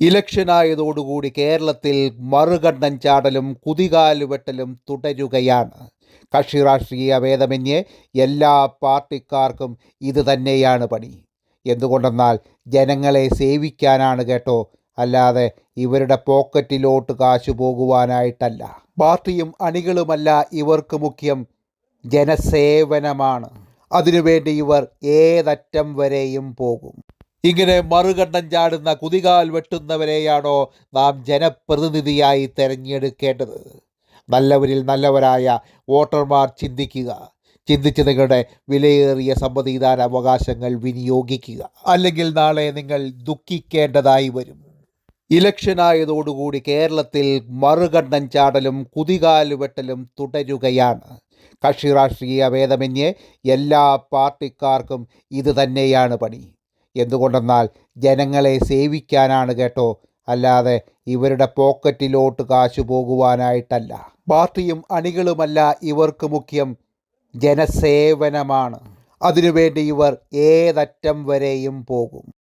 ഇലക്ഷനായതോടുകൂടി കേരളത്തിൽ മറുകണ്ഠൻ ചാടലും കുതികാലുവെട്ടലും തുടരുകയാണ്. കക്ഷി രാഷ്ട്രീയ ഭേദമന്യേ എല്ലാ പാർട്ടിക്കാർക്കും ഇത് തന്നെയാണ് പണി. എന്തുകൊണ്ടെന്നാൽ ജനങ്ങളെ സേവിക്കാനാണ് കേട്ടോ. അല്ലാതെ ഇവരുടെ പോക്കറ്റിലോട്ട് കാശു പോകുവാനായിട്ടല്ല. പാർട്ടിയും അണികളുമല്ല ഇവർക്ക് മുഖ്യം. ജനസേവനമാണ്. അതിനുവേണ്ടി ഇവർ ഏതറ്റം വരെയും പോകും. ഇങ്ങനെ മറുകണ്ഠം ചാടുന്ന കുതികാൽ വെട്ടുന്നവരെയാണോ നാം ജനപ്രതിനിധിയായി തിരഞ്ഞെടുക്കേണ്ടത്? നല്ലവരിൽ നല്ലവരായ വോട്ടർമാർ ചിന്തിക്കുക. ചിന്തിച്ച് നിങ്ങളുടെ വിലയേറിയ സമ്മതിദാന അവകാശങ്ങൾ വിനിയോഗിക്കുക. അല്ലെങ്കിൽ നാളെ നിങ്ങൾ ദുഃഖിക്കേണ്ടതായി വരും. ഇലക്ഷനായതോടുകൂടി കേരളത്തിൽ മറുകണ്ഠം ചാടലും കുതികാൽ വെട്ടലും തുടരുകയാണ്. കക്ഷി രാഷ്ട്രീയ ഭേദമന്യേ എല്ലാ പാർട്ടിക്കാർക്കും ഇത് തന്നെയാണ് പണി. എന്തുകൊണ്ടെന്നാൽ ജനങ്ങളെ സേവിക്കാനാണ് കേട്ടോ. അല്ലാതെ ഇവരുടെ പോക്കറ്റിലോട്ട് കാശു പോകുവാനായിട്ടല്ല. പാർട്ടിയും അണികളുമല്ല ഇവർക്ക് മുഖ്യം. ജനസേവനമാണ്. അതിനുവേണ്ടി ഇവർ ഏതറ്റം വരെയും പോകും.